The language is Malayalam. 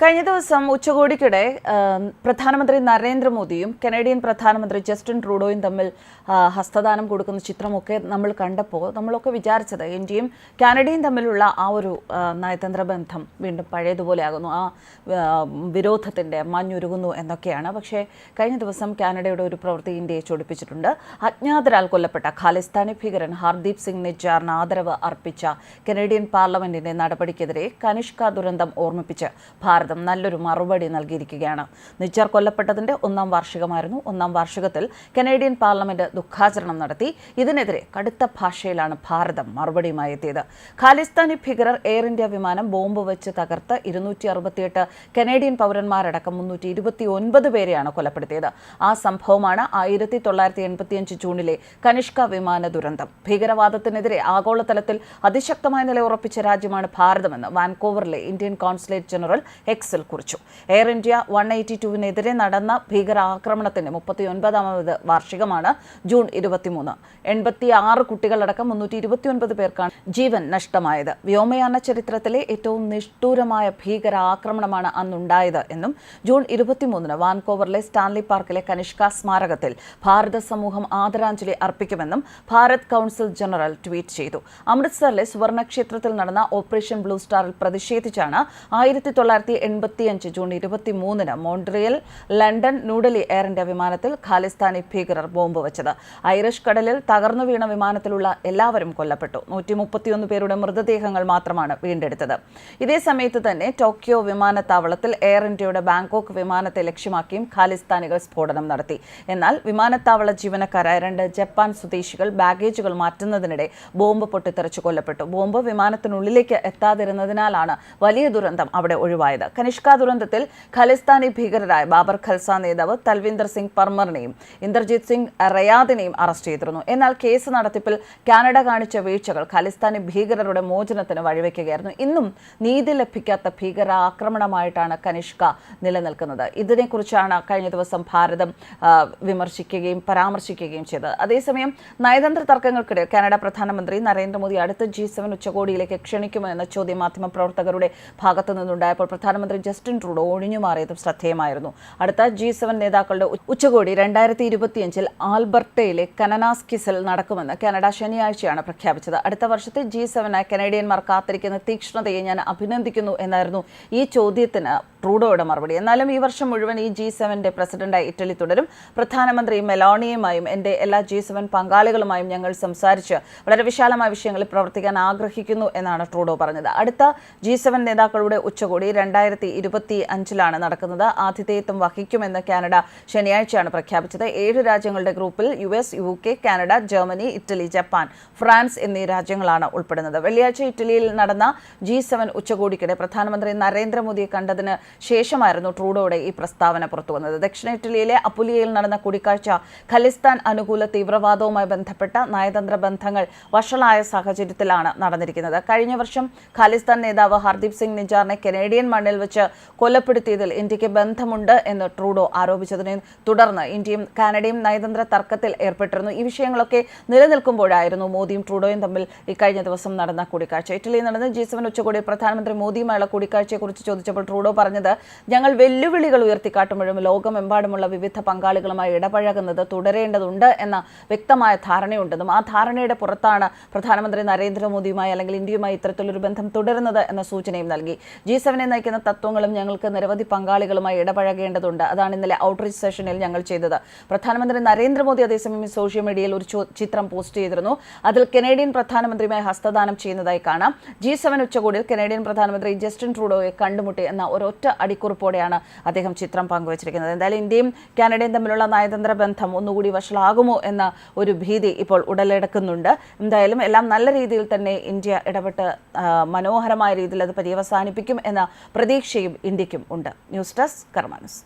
കഴിഞ്ഞ ദിവസം ഉച്ചകോടിക്കിടെ പ്രധാനമന്ത്രി നരേന്ദ്രമോദിയും കനേഡിയൻ പ്രധാനമന്ത്രി ജസ്റ്റിൻ ട്രൂഡോയും തമ്മിൽ ഹസ്തദാനം കൊടുക്കുന്ന ചിത്രമൊക്കെ നമ്മൾ കണ്ടപ്പോൾ നമ്മളൊക്കെ വിചാരിച്ചത് ഇന്ത്യയും കാനഡയും തമ്മിലുള്ള ആ ഒരു നയതന്ത്ര ബന്ധം വീണ്ടും പഴയതുപോലെ ആകുന്നു ആ, വിരോധത്തിന്റെ മഞ്ഞുരുകുന്നു എന്നൊക്കെയാണ്. പക്ഷേ കഴിഞ്ഞ ദിവസം കാനഡയുടെ ഒരു പ്രവൃത്തി ഇന്ത്യയെ ചൊടിപ്പിച്ചിട്ടുണ്ട്. അജ്ഞാതരാൽ കൊല്ലപ്പെട്ട ഖാലിസ്ഥാനി ഭീകരൻ ഹർദീപ് സിംഗ് നിജാറിന് ആദരവ് അർപ്പിച്ച കനേഡിയൻ പാർലമെന്റിന്റെ നടപടിക്കെതിരെ കനിഷ്ക ദുരന്തം ഓർമ്മിപ്പിച്ച് ഭാരതം നല്ലൊരു മറുപടി നൽകിയിരിക്കുകയാണ്. നിച്ചാർ കൊല്ലപ്പെട്ടതിന്റെ ഒന്നാം വാർഷികമായിരുന്നു. ഒന്നാം വാർഷികത്തിൽ കനേഡിയൻ പാർലമെന്റ് ദുഃഖാചരണം നടത്തി. ഇതിനെതിരെ കടുത്ത ഭാഷയിലാണ് ഭാരതം മറുപടിയുമായി എത്തിയത്. ഖാലിസ്ഥാനി ഭീകരർ എയർ ഇന്ത്യ വിമാനം ബോംബ് വെച്ച് തകർത്ത് ഇരുന്നൂറ്റി അറുപത്തിയെട്ട് കനേഡിയൻ പൗരന്മാരടക്കം മുന്നൂറ്റി ഇരുപത്തി ഒൻപത് പേരെയാണ് കൊലപ്പെടുത്തിയത്. ആ സംഭവമാണ് ആയിരത്തി തൊള്ളായിരത്തി എൺപത്തിയഞ്ച് ജൂണിലെ കനിഷ്ക വിമാന ദുരന്തം. ഭീകരവാദത്തിനെതിരെ ആഗോളതലത്തിൽ അതിശക്തമായ നില ഉറപ്പിച്ച രാജ്യമാണ് ഭാരതമെന്ന് വാൻകോവറിലെ ഇന്ത്യൻ കോൺസുലേറ്റ് ജനറൽ എക്സിൽ കുറിച്ചു. എയർ ഇന്ത്യ വൺ എയ്റ്റി ടുവിനെതിരെ നടന്ന ഭീകരാക്രമണത്തിന്റെ മുപ്പത്തിയൊൻപതാമത് വാർഷികമാണ് ജൂൺ ഇരുപത്തിമൂന്ന്. എൺപത്തി ആറ് കുട്ടികളടക്കം മുന്നൂറ്റി ഇരുപത്തിയൊൻപത് പേർക്കാണ് ജീവൻ നഷ്ടമായത്. വ്യോമയാന ചരിത്രത്തിലെ ഏറ്റവും നിഷ്ഠൂരമായ ഭീകരാക്രമണമാണ് അന്നുണ്ടായത് എന്നും ജൂൺ ഇരുപത്തിമൂന്നിന് വാൻകോവറിലെ സ്റ്റാൻലി പാർക്കിലെ കനിഷ്ക സ്മാരകത്തിൽ ഭാരത സമൂഹം ആദരാഞ്ജലി അർപ്പിക്കുമെന്നും ഭാരത് കൗൺസിൽ ജനറൽ ട്വീറ്റ് ചെയ്തു. അമൃത്സറിലെ സുവർണക്ഷേത്രത്തിൽ നടന്ന ഓപ്പറേഷൻ ബ്ലൂ സ്റ്റാറിൽ പ്രതിഷേധിച്ചാണ് ആയിരത്തി തൊള്ളായിരത്തി എൺപത്തിയഞ്ച് ജൂൺ ഇരുപത്തി മൂന്നിന് മോൺട്രിയൽ ലണ്ടൻ ന്യൂഡൽഹി ഇന്ത്യ വിമാനത്തിൽ ഖാലിസ്ഥാനി ഭീകരർ ബോംബ് വച്ചത്. ഐറിഷ് കടലിൽ തകർന്നു വീണ വിമാനത്തിലുള്ള എല്ലാവരും കൊല്ലപ്പെട്ടു. നൂറ്റി മുപ്പത്തിയൊന്ന് പേരുടെ മൃതദേഹങ്ങൾ മാത്രമാണ് വീണ്ടെടുത്തത്. ഇതേ സമയത്ത് തന്നെ ടോക്കിയോ വിമാനത്താവളത്തിൽ എയർ ഇന്ത്യയുടെ ബാങ്കോക്ക് വിമാനത്തെ ലക്ഷ്യമാക്കിയും ഖാലിസ്ഥാനികൾ സ്ഫോടനം നടത്തി. എന്നാൽ വിമാനത്താവള ജീവനക്കാരായ രണ്ട് ജപ്പാൻ സ്വദേശികൾ ബാഗേജുകൾ മാറ്റുന്നതിനിടെ ബോംബ് പൊട്ടിത്തെറിച്ച് കൊല്ലപ്പെട്ടു. ബോംബ് വിമാനത്തിനുള്ളിലേക്ക് എത്താതിരുന്നതിനാലാണ് വലിയ ദുരന്തം അവിടെ ഒഴിവായത്. കനിഷ്ക ദുരന്തത്തിൽ ഖലിസ്ഥാനി ഭീകരരായ ബാബർ ഖൽസ നേതാവ് തൽവിന്ദർ സിംഗ് പർമറിനെയും ഇന്ദർജിത് സിംഗ് റയാദിനെയും അറസ്റ്റ് ചെയ്തിരുന്നു. എന്നാൽ കേസ് നടത്തിപ്പിൽ കാനഡ കാണിച്ച വീഴ്ചകൾ ഖലിസ്ഥാനി ഭീകരരുടെ മോചനത്തിന് വഴിവെക്കുകയായിരുന്നു. ഇന്നും നീതി ലഭിക്കാത്ത ഭീകരാക്രമണമായിട്ടാണ് കനിഷ്ക നിലനിൽക്കുന്നത്. ഇതിനെക്കുറിച്ചാണ് കഴിഞ്ഞ ദിവസം ഭാരതം വിമർശിക്കുകയും പരാമർശിക്കുകയും ചെയ്തത്. അതേസമയം നയതന്ത്ര തർക്കങ്ങൾക്കിടെ കാനഡ പ്രധാനമന്ത്രി നരേന്ദ്രമോദി അടുത്ത ജി സെവൻ ഉച്ചകോടിയിലേക്ക് ക്ഷണിക്കുമോ എന്ന ചോദ്യം മാധ്യമപ്രവർത്തകരുടെ ഭാഗത്തു നിന്നുണ്ടായപ്പോൾ പ്രധാനമന്ത്രി ജസ്റ്റിൻ ട്രൂഡോ ഒഴിഞ്ഞു ഒഴിഞ്ഞുമാറിയതും ശ്രദ്ധേയമായിരുന്നു. അടുത്ത ജി സെവൻ നേതാക്കളുടെ ഉച്ചകോടി രണ്ടായിരത്തി ഇരുപത്തിയഞ്ചിൽ ആൽബർട്ടയിലെ കനനാസ്കിസിൽ നടക്കുമെന്ന് കാനഡ ശനിയാഴ്ചയാണ് പ്രഖ്യാപിച്ചത്. അടുത്ത വർഷത്തെ ജി സെവനായി കനേഡിയന്മാർ കാത്തിരിക്കുന്ന തീക്ഷ്ണതയെ ഞാൻ അഭിനന്ദിക്കുന്നു എന്നായിരുന്നു ഈ ചോദ്യത്തിന് ട്രൂഡോയുടെ മറുപടി. എന്നാലും ഈ വർഷം മുഴുവൻ ഈ ജി സെവന്റെ പ്രസിഡന്റായി ഇറ്റലി തുടരും. പ്രധാനമന്ത്രി മെലോണിയുമായും എന്റെ എല്ലാ ജി സെവൻ പങ്കാളികളുമായും ഞങ്ങൾ സംസാരിച്ച് വളരെ വിശാലമായ വിഷയങ്ങളിൽ പ്രവർത്തിക്കാൻ ആഗ്രഹിക്കുന്നു എന്നാണ് ട്രൂഡോ പറഞ്ഞത്. അടുത്ത ജി സെവൻ നേതാക്കളുടെ ഉച്ചകോടി രണ്ടായിരത്തി ഇരുപത്തി അഞ്ചിലാണ് നടക്കുന്നത്. ആതിഥേയത്വം വഹിക്കുമെന്ന് കാനഡ ശനിയാഴ്ചയാണ് പ്രഖ്യാപിച്ചത്. ഏഴ് രാജ്യങ്ങളുടെ ഗ്രൂപ്പിൽ U S U K Canada Germany Italy Japan France എന്നീ രാജ്യങ്ങളാണ് ഉൾപ്പെടുന്നത്. വെള്ളിയാഴ്ച ഇറ്റലിയിൽ നടന്ന ജി സെവൻ ഉച്ചകോടിക്കിടെ പ്രധാനമന്ത്രി നരേന്ദ്രമോദിയെ കണ്ടതിന് ശേഷമായിരുന്നു ട്രൂഡോയുടെ ഈ പ്രസ്താവന പുറത്തു വന്നത്. ദക്ഷിണ ഇറ്റലിയിലെ അപ്പുലിയയിൽ നടന്ന കൂടിക്കാഴ്ച ഖലിസ്ഥാൻ അനുകൂല തീവ്രവാദവുമായി ബന്ധപ്പെട്ട നയതന്ത്ര ബന്ധങ്ങൾ വഷളായ സാഹചര്യത്തിലാണ് നടന്നിരിക്കുന്നത്. കഴിഞ്ഞ വർഷം ഖാലിസ്ഥാൻ നേതാവ് ഹർദീപ് സിംഗ് നിജാറിനെ കനേഡിയൻ മണ്ണിൽ വെച്ച് കൊലപ്പെടുത്തിയതിൽ ഇന്ത്യയ്ക്ക് ബന്ധമുണ്ട് എന്ന് ട്രൂഡോ ആരോപിച്ചതിനെ തുടർന്ന് ഇന്ത്യയും കാനഡയും നയതന്ത്ര തർക്കത്തിൽ ഏർപ്പെട്ടിരുന്നു. ഈ വിഷയങ്ങളൊക്കെ നിലനിൽക്കുമ്പോഴായിരുന്നു മോദിയും ട്രൂഡോയും തമ്മിൽ ഇക്കഴിഞ്ഞ കഴിഞ്ഞ ദിവസം നടന്ന കൂടിക്കാഴ്ച. ഇറ്റലിയിൽ നടന്ന ജി സെവൻ ഉച്ചകോടി പ്രധാനമന്ത്രി മോദിയുമായുള്ള കൂടിക്കാഴ്ചയെക്കുറിച്ച് ചോദിച്ചപ്പോൾ ട്രൂഡോ പറഞ്ഞത് ഞങ്ങൾ വെല്ലുവിളികൾ ഉയർത്തിക്കാട്ടുമ്പോഴും ലോകമെമ്പാടുമുള്ള വിവിധ പങ്കാളികളുമായി ഇടപഴകുന്നത് തുടരേണ്ടതുണ്ട് എന്ന വ്യക്തമായ ധാരണയുണ്ടെന്നും ആ ധാരണയുടെ പുറത്താണ് പ്രധാനമന്ത്രി നരേന്ദ്രമോദിയുമായി അല്ലെങ്കിൽ ഇന്ത്യയുമായി ഇത്തരത്തിലൊരു ബന്ധം തുടരുന്നത് എന്ന സൂചനയും നൽകി. ജി സെവനെ നയിക്കുന്ന തത്വങ്ങളും ഞങ്ങൾക്ക് നിരവധി പങ്കാളികളുമായി ഇടപഴകേണ്ടതുണ്ട്. അതാണ് ഇന്നലെ ഔട്ട്റീച്ച് സെഷനിൽ ഞങ്ങൾ ചെയ്തത്. പ്രധാനമന്ത്രി നരേന്ദ്രമോദി അതേസമയം സോഷ്യൽ മീഡിയയിൽ ഒരു ചിത്രം പോസ്റ്റ് ചെയ്തിരുന്നു. അതിൽ കനേഡിയൻ പ്രധാനമന്ത്രിയുമായി ഹസ്തദാനം ചെയ്യുന്നതായി കാണാം. ജി സെവൻ ഉച്ചകോടിയിൽ കനേഡിയൻ പ്രധാനമന്ത്രി ജസ്റ്റിൻ ട്രൂഡോയെ കണ്ടുമുട്ടി എന്ന ഒരൊറ്റ അടിക്കുറിപ്പോടെയാണ് അദ്ദേഹം ചിത്രം പങ്കുവച്ചിരിക്കുന്നത്. എന്തായാലും ഇന്ത്യയും കാനഡയും തമ്മിലുള്ള നയതന്ത്ര ബന്ധം ഒന്നുകൂടി വഷളാകുമോ എന്ന ഒരു ഭീതി ഇപ്പോൾ ഉടലെടുക്കുന്നുണ്ട്. എന്തായാലും എല്ലാം നല്ല രീതിയിൽ തന്നെ ഇന്ത്യ ഇടപെട്ട് മനോഹരമായ രീതിയിൽ അത് പര്യവസാനിപ്പിക്കും എന്ന പ്രതീക്ഷയും ഇന്ത്യക്കും ഉണ്ട്. News desk കർമാനസ്.